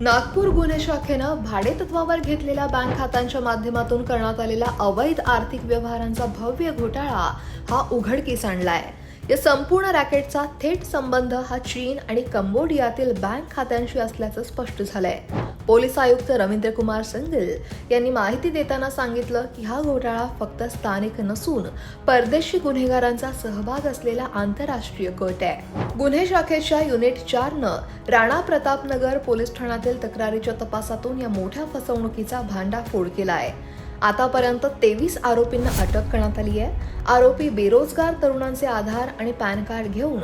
नागपूर गुन्हे शाखेनं भाडेतत्वावर घेतलेल्या बँक खात्यांच्या माध्यमातून करण्यात आलेला अवैध आर्थिक व्यवहारांचा भव्य घोटाळा हा उघडकीस आणलाय. या संपूर्ण रॅकेटचा थेट संबंध हा चीन आणि कंबोडियातील बँक खात्यांशी असल्याचं स्पष्ट झालंय. पोलीस आयुक्त रवींद्र कुमार संगल यांनी माहिती देताना सांगितलं की हा घोटाळा फक्त स्थानिक नसून परदेशी गुन्हेगारांचा सहभाग असलेला आंतरराष्ट्रीय गट आहे. गुन्हे शाखेच्या युनिट चारनं राणा प्रतापनगर पोलीस ठाण्यातील तक्रारीच्या तपासातून या मोठ्या फसवणुकीचा भांडाफोड केला आहे. आतापर्यंत तेवीस आरोपींना अटक करण्यात आली आहे. आरोपी बेरोजगार तरुणांचे आधार आणि पॅन कार्ड घेऊन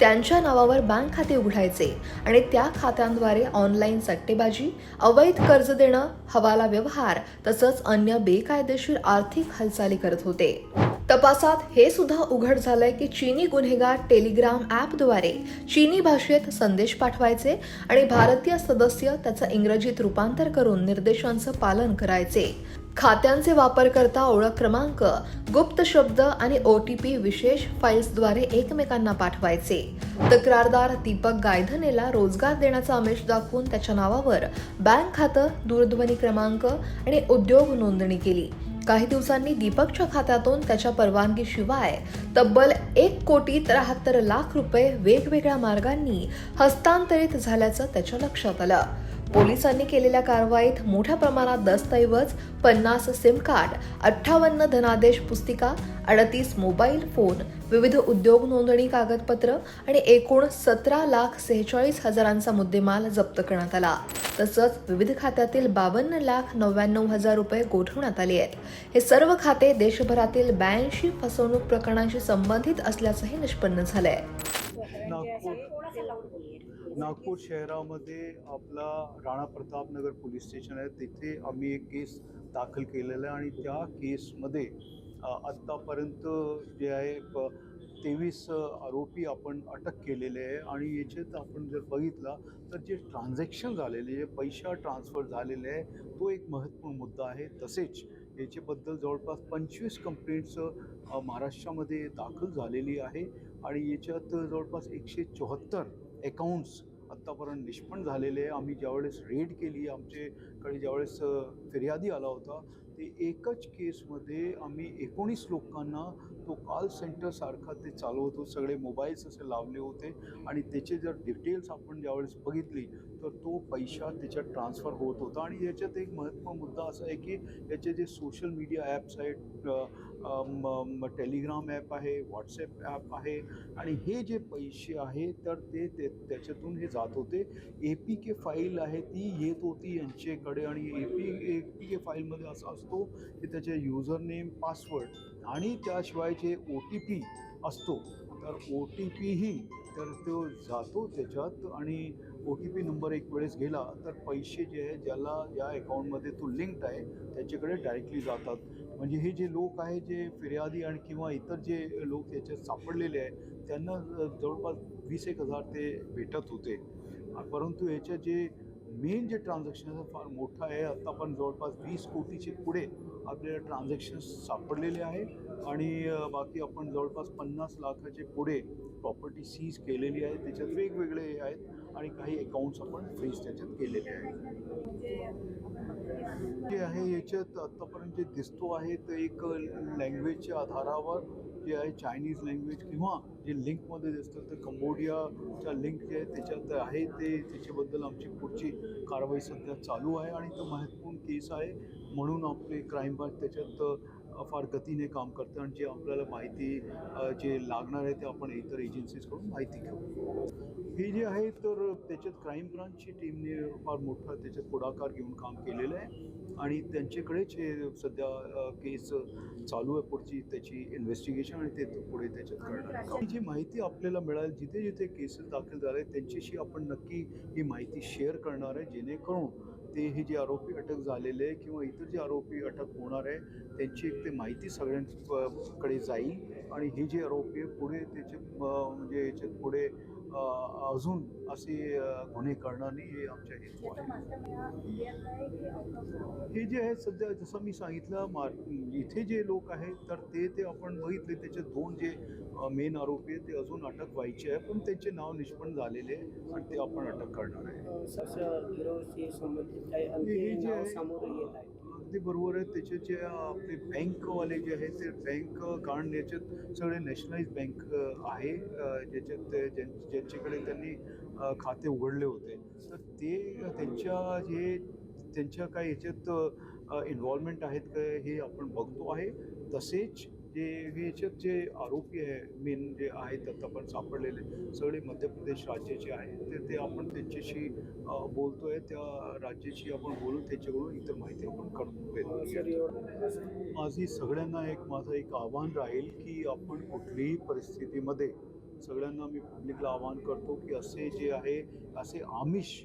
त्यांच्या नावावर बँक खाते उघडायचे आणि त्या खात्यांद्वारे ऑनलाईन सट्टेबाजी अवैध कर्ज देणं हवाला व्यवहार तसंच अन्य बेकायदेशीर आर्थिक हालचाली करत होते. तपासात हे सुद्धा उघड झालंय की चीनी गुन्हेगार टेलिग्राम ॲपद्वारे चीनी भाषेत संदेश पाठवायचे आणि भारतीय सदस्य त्याचं इंग्रजीत रूपांतर करून निर्देशांचं पालन करायचे. खात्यांचे वापरकर्ता ओळख क्रमांक गुप्त शब्द आणि ओ टी पी विशेष फाईल्सद्वारे एकमेकांना पाठवायचे. तक्रारदार दीपक गायधनेला रोजगार देण्याचा आमिष दाखवून त्याच्या नावावर बँक खातं दूरध्वनी क्रमांक आणि उद्योग नोंदणी केली. काही दिवसांनी दीपकच्या खात्यातून त्याच्या परवानगीशिवाय तब्बल एक कोटी त्र्याहत्तर लाख रुपये वेगवेगळ्या मार्गांनी हस्तांतरित झाल्याचं त्याच्या लक्षात आलं. पोलिसांनी केलेल्या कारवाईत मोठ्या प्रमाणात दस्तऐवज पन्नास सिम कार्ड अठ्ठावन्न धनादेश पुस्तिका अडतीस मोबाईल फोन विविध उद्योग नोंदणी कागदपत्र आणि एकूण सतरा लाख सेहेचाळीस हजारांचा मुद्देमाल जप्त करण्यात आला. तसंच विविध खात्यातील बावन्न लाख नव्याण्णव हजार रुपये गोठवण्यात आले आहेत. हे सर्व खाते देशभरातील ब्याऐंशी फसवणूक प्रकरणांशी संबंधित असल्याचंही निष्पन्न झालंय. नागपूर नागपूर शहरामध्ये आपला राणा प्रतापनगर पोलीस स्टेशन आहे. तिथे आम्ही एक केस दाखल केलेला आहे आणि त्या केसमध्ये आत्तापर्यंत जे आहे तेवीस आरोपी आपण अटक केलेले आहे. आणि याच्यात आपण जर बघितला तर जे ट्रान्झॅक्शन झालेले जे पैसा ट्रान्सफर झालेले आहे तो एक महत्त्वपूर्ण मुद्दा आहे. तसेच याच्याबद्दल जवळपास पंचवीस कंप्लेंट्स महाराष्ट्रामध्ये दाखल झालेली आहे आणि याच्यात जवळपास एकशे चौहत्तर अकाउंट्स आत्तापर्यंत निष्पन्न झालेले आहे. आम्ही ज्यावेळेस रेड केली आमच्याकडे ज्यावेळेस फिर्यादी आला होता ते एकच केसमध्ये आम्ही एकोणीस लोकांना तो कॉल सेंटरसारखा ते चालवतो होतो. सगळे मोबाईल्स असे लावले होते आणि त्याचे जर डिटेल्स आपण ज्यावेळेस बघितली तर तो पैसा त्याच्यात ट्रान्सफर होत होता. आणि याच्यात एक महत्त्व मुद्दा असा आहे की याचे जे सोशल मीडिया ॲप्स आहेत टेलिग्राम ॲप आहे व्हॉट्सॲप ॲप आहे आणि हे जे पैसे आहे तर ते ते त्याच्यातून हे जात होते. ए पी के फाईल आहे ती येत होती यांच्याकडे आणि ए पी ए पी के फाईलमध्ये असा असतो की त्याचे युजर नेम पासवर्ड आणि त्याशिवाय जे ओ टी पी असतो तर ओ टी पीही तर तो जातो त्याच्यात आणि ओ टी पी नंबर एक वेळेस गेला तर पैसे जे आहे ज्याला या अकाउंटमध्ये तो लिंक्ड आहे त्याच्याकडे डायरेक्टली जातात. म्हणजे हे जे लोक आहे जे फिर्यादी आणि किंवा इतर जे लोक याच्यात सापडलेले आहे त्यांना जवळपास वीस एक हजार ते भेटत होते. परंतु याच्या जे मेन जे ट्रान्झॅक्शन आहे फार मोठं आहे. आत्ता पण जवळपास वीस कोटीचे पुढे आपल्याला ट्रान्झॅक्शन्स सापडलेले आहे. आणि बाकी आपण जवळपास पन्नास लाखाचे पुढे प्रॉपर्टी सीज केलेली आहे त्याच्यात वेगवेगळे आहेत आणि काही अकाउंट्स आपण फ्रीज त्याच्यात केलेले आहेत. जे आहे याच्यात आत्तापर्यंत जे दिसतो आहे ते एक लँग्वेजच्या आधारावर जे आहे चायनीज लँग्वेज किंवा जे लिंकमध्ये दिसतं तर कंबोडियाच्या लिंक जे आहे त्याच्यात आहे ते त्याच्याबद्दल आमची पुढची कारवाई सध्या चालू आहे आणि तो महत्त्वपूर्ण केस आहे. म्हणून आपले क्राईम ब्रांच त्याच्यात फार गतीने काम करतं आणि जे आपल्याला माहिती जे लागणार आहे ते आपण इतर एजन्सीजकडून माहिती घेऊ हे जे आहे तर त्याच्यात क्राईम ब्रांचची टीमने फार मोठा त्याच्यात पुढाकार घेऊन काम केलेलं आहे आणि त्यांच्याकडेच हे सध्या केस चालू आहे पुढची त्याची इन्व्हेस्टिगेशन आणि ते पुढे त्याच्यात करणार आहे. ही जी माहिती आपल्याला मिळाल जिथे जिथे केसेस दाखल झाले आहेत, त्यांच्याशी आपण नक्की ही माहिती शेअर करणार आहे जेणेकरून ते हे जे आरोपी अटक झालेले आहे किंवा इतर जे आरोपी अटक होणार आहे त्यांची एक ते माहिती सगळ्यांकडे जाईल. आणि हे जे आरोपी आहे पुढे त्याचे म्हणजे याच्यात पुढे अजून असे गुन्हे करणार नाही हे आमच्या हेतू आहे हा हे जे आहे सध्या जसं मी सांगितलं मार इथे जे लोक आहेत तर ते ते आपण बघितले त्याचे दोन जे मेन आरोपी आहेत ते अजून अटक व्हायचे आहे पण त्यांचे नाव निष्पन्न झालेले आहे आणि ते आपण अटक करणार आहे. हे जे आहे. अगदी बरोबर आहे. त्याचे जे आपले बँकवाले जे आहेत ते बँक कारण याच्यात सगळे नॅशनलाइज बँक आहे. ज्याच्यात ते ज्यां- ज्यांच्याकडे त्यांनी खाते उघडले होते. तर ते त्यांच्या जे त्यांच्या काही याच्यात इन्व्हॉल्वमेंट आहेत का हे आपण बघतो आहे. तसेच जे हे जे आरोपी आहे मेन जे आहेत आता आपण सापडलेले सगळे मध्य प्रदेश राज्याचे आहेत. ते ते आपण त्यांच्याशी बोलतो बोलतोय. त्या राज्याशी आपण बोलून त्याच्याकडून इतर माहिती आपण काढून माझी सगळ्यांना एक माझं एक आव्हान राहील की आपण कुठलीही परिस्थितीमध्ये सगळ्यांना मी पब्लिकला आवाहन करतो की असे जे आहे असे आमिष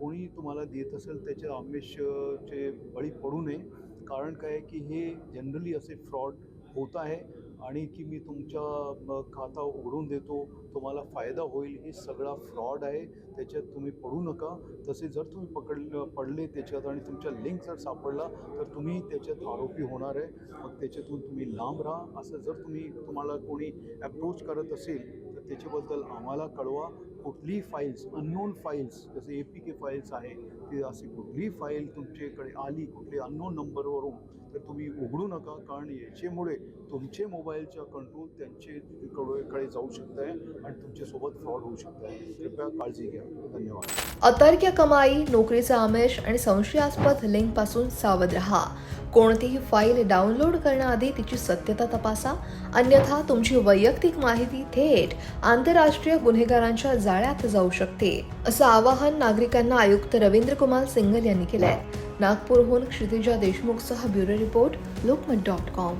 कोणी तुम्हाला देत असेल त्याच्या आमिषचे बळी पडू नये. कारण काय आहे की हे जनरली असे फ्रॉड होत आहे आणि की मी तुमच्या खाता उघडून देतो तुम्हाला फायदा होईल हे सगळा फ्रॉड आहे त्याच्यात तुम्ही पडू नका. तसे जर तुम्ही पकडलं पडले त्याच्यात आणि तुमच्या लिंक जर सापडला तर तुम्ही त्याच्यात आरोपी होणार आहे. मग त्याच्यातून तुम्ही लांब राहा. असं जर तुम्ही तुम्हाला कोणी अप्रोच करत असेल तर त्याच्याबद्दल आम्हाला कळवा. कुठलीही फाईल्स अननोन फाईल्स जसे ए पी के फाईल्स आहे ती अशी कुठलीही फाईल तुमच्याकडे आली कुठली अननोन नंबरवरून तर तुम्ही उघडू नका. कारण याच्यामुळे तुमचे मोबाईलच्या कंट्रोल त्यांचे कडे जाऊ शकत आहे आणि तुमच्यासोबत फ्रॉड होऊ शकत आहे कृपया काळजी घ्या. धन्यवाद. अतर्क्य कमाई नोकरीचा आमिष आणि संशयास्पद लिंकपासून सावध रहा. कोणतीही फाईल डाउनलोड करण्याआधी तिची सत्यता तपासा. अन्यथा तुमची वैयक्तिक माहिती थेट आंतरराष्ट्रीय गुन्हेगारांच्या जाळ्यात जाऊ शकते असं आवाहन नागरिकांना आयुक्त रवींद्र कुमार सिंगल यांनी केलंय. नागपूरहून Kshitija देशमुखसह bureau report Lokmat dot com.